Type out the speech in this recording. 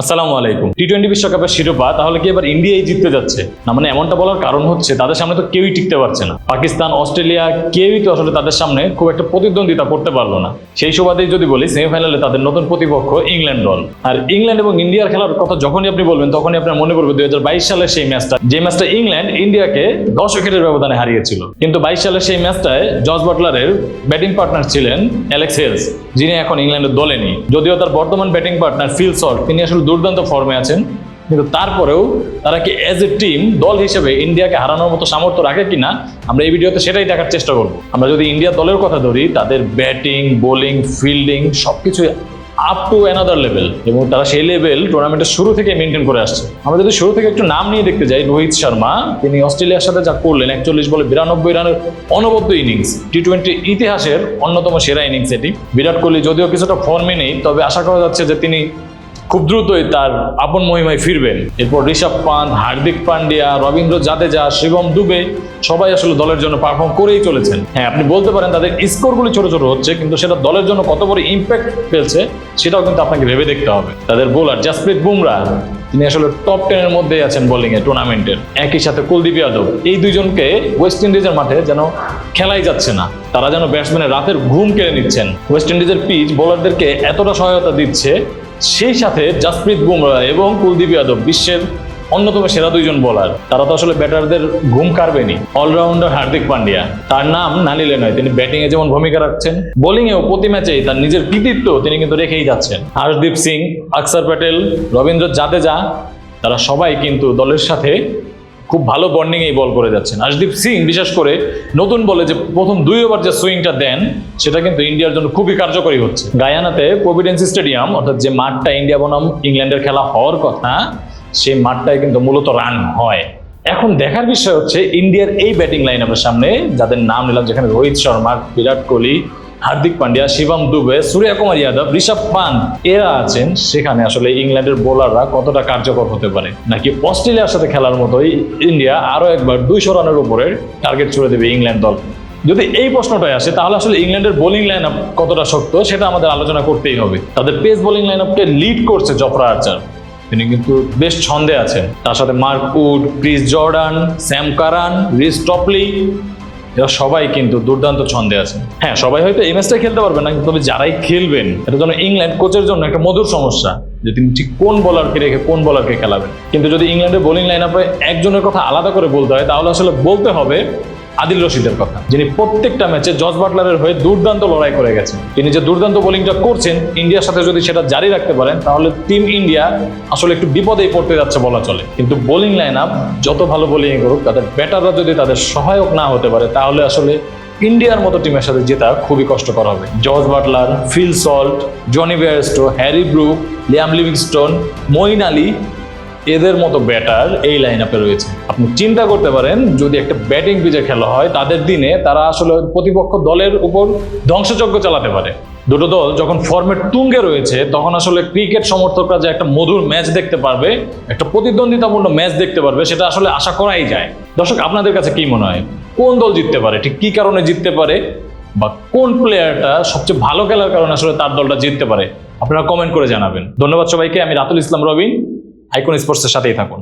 আসসালামু আলাইকুম। T twenty বিশ্বকাপের শিরোপা, তাহলে কি এবার ইন্ডিয়াই জিততে যাচ্ছে? না মানে এমনটা বলার কারণ হচ্ছে তাদের সামনে তো কেউই টিকতে পারছে না। পাকিস্তান, অস্ট্রেলিয়া কেউই তো আসলে তাদের সামনে খুব একটা প্রতিদ্বন্দ্বিতা করতে পারল না। সেই সুবাদেই যদি বলি, সেমিফাইনালে তাদের নতুন প্রতিপক্ষ ইংল্যান্ড দল। আর ইংল্যান্ড এবং ইন্ডিয়ার খেলার কথা যখনই আপনি বলবেন, তখনই আপনার মনে পড়বে দুই সালের সেই ম্যাচটা। যে ম্যাচটা ইংল্যান্ড ইন্ডিয়াকে দশ উইকেটের ব্যবধানে হারিয়েছিল। কিন্তু বাইশ সালের সেই ম্যাচটায় জর্জ বাটলারের ব্যাটিং পার্টনার ছিলেন অ্যালেক্স হেলস, যিনি এখন ইংল্যান্ডের দলে নেই। যদিও তার বর্তমান ব্যাটিং পার্টনার ফিল সল্ট, তিনি আসলে দুর্দান্ত ফর্মে আছেন। কিন্তু তারপরেও তারা কি এজ এ টিম দল হিসেবে ইন্ডিয়াকে হারানোর মতো সামর্থ্য রাখে কিনা, আমরা এই ভিডিওতে সেটাই দেখার চেষ্টা করব। আমরা যদি ইন্ডিয়া দলের কথা ধরি, তাদের ব্যাটিং বোলিং ফিল্ডিং সবকিছু আপ টু অ্যানাদার লেভেল এবং তারা সেই লেভেল টুর্নামেন্টের শুরু থেকে মেনটেন করে আসছে। আমরা যদি শুরু থেকে একটু নাম নিয়ে দেখতে যাই, রোহিত শর্মা, তিনি অস্ট্রেলিয়ার সাথে যা করলেন, একচল্লিশ বলে বিরানব্বই রানের অনবদ্য ইনিংস টি টোয়েন্টি ইতিহাসের অন্যতম সেরা ইনিংস এটি। বিরাট কোহলি যদিও কিছুটা ফর্মে নেই, তবে আশা করা যাচ্ছে যে তিনি খুব দ্রুতই তার আপন মহিমায় ফিরবেন। এরপর ঋষভ পান্ত হার্দিক পান্ডিয়া, রবীন্দ্র জাদেজা, শিবম দুবে, সবাই আসলে দলের জন্য পারফর্ম করেই চলেছেন। হ্যাঁ আপনি বলতে পারেন তাদের স্কোরগুলি ছোট ছোট হচ্ছে, কিন্তু সেটা দলের জন্য কত বড় ইম্প্যাক্ট ফেলছে, সেটাও কিন্তু আপনাকে ভেবে দেখতে হবে। তাদের বোলার জাসপ্রীত বুমরা, তিনি আসলে টপ টেনের মধ্যেই আছেন বোলিং এ টুর্নামেন্টের একই সাথে কুলদীপ যাদব, এই দুইজনকে ওয়েস্ট ইন্ডিজের মাঠে যেন খেলাই যাচ্ছে না, তারা যেন ব্যাটসম্যানের রাতের ঘুম কেড়ে নিচ্ছেন। ওয়েস্ট ইন্ডিজের পিচ বোলারদেরকে এতটা সহায়তা দিচ্ছে সেই সাথে জাসপ্রীত বুমরা এবং কুলদীপ যাদব বিশ্বের অন্যতম সেরা দুইজন বোলার তারা তো আসলে ব্যাটারদের ঘুম কারবেনি অলরাউন্ডার হার্দিক পান্ডিয়া। তার নাম না নিলে নয়, তিনি ব্যাটিং এ যেমন ভূমিকা রাখছেন বোলিং এও প্রতি ম্যাচেই তার নিজের কৃতিত্ব তিনি কিন্তু রেখেই যাচ্ছেন। হর্ষদীপ সিং অক্ষর প্যাটেল রবীন্দ্র জাদেজা, তারা সবাই কিন্তু দলের সাথে খুব ভালো বন্ডিং এই বল করে যাচ্ছেন। আশদীপ সিং, বিশেষ করে নতুন বলে যে প্রথম দুই ওভার যে সুইংটা দেন, সেটা কিন্তু ইন্ডিয়ার জন্য খুবই কার্যকরী হচ্ছে। গায়ানাতে প্রভিডেন্সি স্টেডিয়াম অর্থাৎ যে মাঠটা ইন্ডিয়া বনাম ইংল্যান্ডের খেলা হওয়ার কথা, সেই মাঠটায় কিন্তু মূলত রান হয়। এখন দেখার বিষয় হচ্ছে, ইন্ডিয়ার এই ব্যাটিং লাইন আপের সামনে, যাদের নাম নিলাম, যেখানে রোহিত শর্মা, বিরাট কোহলি হার্দিক পান্ডিয়া, শিবম দুবে, সূর্য কুমার যাদব, ঋষভ পান্ত, এরা আছেন সেখানে। আসলে ইংল্যান্ডের বোলাররা কতটা কার্যকর হতে পারে? নাকি অস্ট্রেলিয়ার সাথে খেলার মতোই ইন্ডিয়া আরও একবার দুইশো রানের উপরে টার্গেট ছুড়ে দেবে ইংল্যান্ড দল? যদি এই প্রশ্নটাই আসে, তাহলে আসলে ইংল্যান্ডের বোলিং লাইন আপ কতটা শক্ত সেটা আমাদের আলোচনা করতেই হবে। তাদের পেস বোলিং লাইন আপকে লিড করছে জফরা আর্চার। তিনি কিন্তু বেশ ছন্দে আছেন। তার সাথে Mark Wood, Chris Jordan, Sam Curran, Reece Topley এরা সবাই কিন্তু দুর্দান্ত ছন্দে আছে। হ্যাঁ সবাই হয়তো এই ম্যাচটা খেলতে পারবে না তবে যারাই খেলবেন, এটা জন্য ইংল্যান্ড কোচের জন্য একটা মধুর সমস্যা, যে তিনি ঠিক কোন বলারকে রেখে কোন বলারকে খেলাবেন। কিন্তু যদি ইংল্যান্ডের বোলিং লাইন আপে একজনের কথা আলাদা করে বলতে হয়, তাহলে আসলে বলতে হবে আদিল রশিদের কথা, যিনি প্রত্যেকটা ম্যাচে জজ বাটলারের হয়ে দুর্দান্ত লড়াই করে গেছেন। তিনি যে দুর্দান্ত বোলিংটা করছেন, ইন্ডিয়ার সাথে যদি সেটা জারি রাখতে পারেন, তাহলে টিম ইন্ডিয়া আসলে একটু বিপদেই পড়তে যাচ্ছে বলা চলে। কিন্তু বোলিং লাইন আপ যত ভালো বোলিং করুক, তাদের ব্যাটাররা যদি তাদের সহায়ক না হতে পারে, তাহলে আসলে ইন্ডিয়ার মতো টিমের সাথে জেতা খুবই কষ্টকর হবে। George Buttler, Phil Salt, Jonny Bairstow, Harry Brook, Liam Livingstone Moeen Ali এদের মতো ব্যাটার এই লাইন আপে রয়েছে। আপনি চিন্তা করতে পারেন, যদি একটা ব্যাটিং পিচে খেলা হয়, তাদের দিনে তারা আসলে প্রতিপক্ষ দলের উপর ধ্বংসযজ্ঞ চালাতে পারে। দুটো দল যখন ফর্মের তুঙ্গে রয়েছে, তখন আসলে ক্রিকেট সমর্থকরা যে একটা মধুর ম্যাচ দেখতে পারবে, একটা প্রতিদ্বন্দ্বিতাপূর্ণ ম্যাচ দেখতে পারবে, সেটা আসলে আশা করাই যায়। দর্শক, আপনাদের কাছে কি মনে হয়? কোন দল জিততে পারে? ঠিক কি কারণে জিততে পারে? বা কোন প্লেয়ারটা সবচেয়ে ভালো খেলার কারণে আসলে তার দলটা জিততে পারে? আপনারা কমেন্ট করে জানাবেন। ধন্যবাদ সবাইকে, আমি রাতুল ইসলাম রবিন। আইকন স্পোর্টসের সাথেই থাকুন।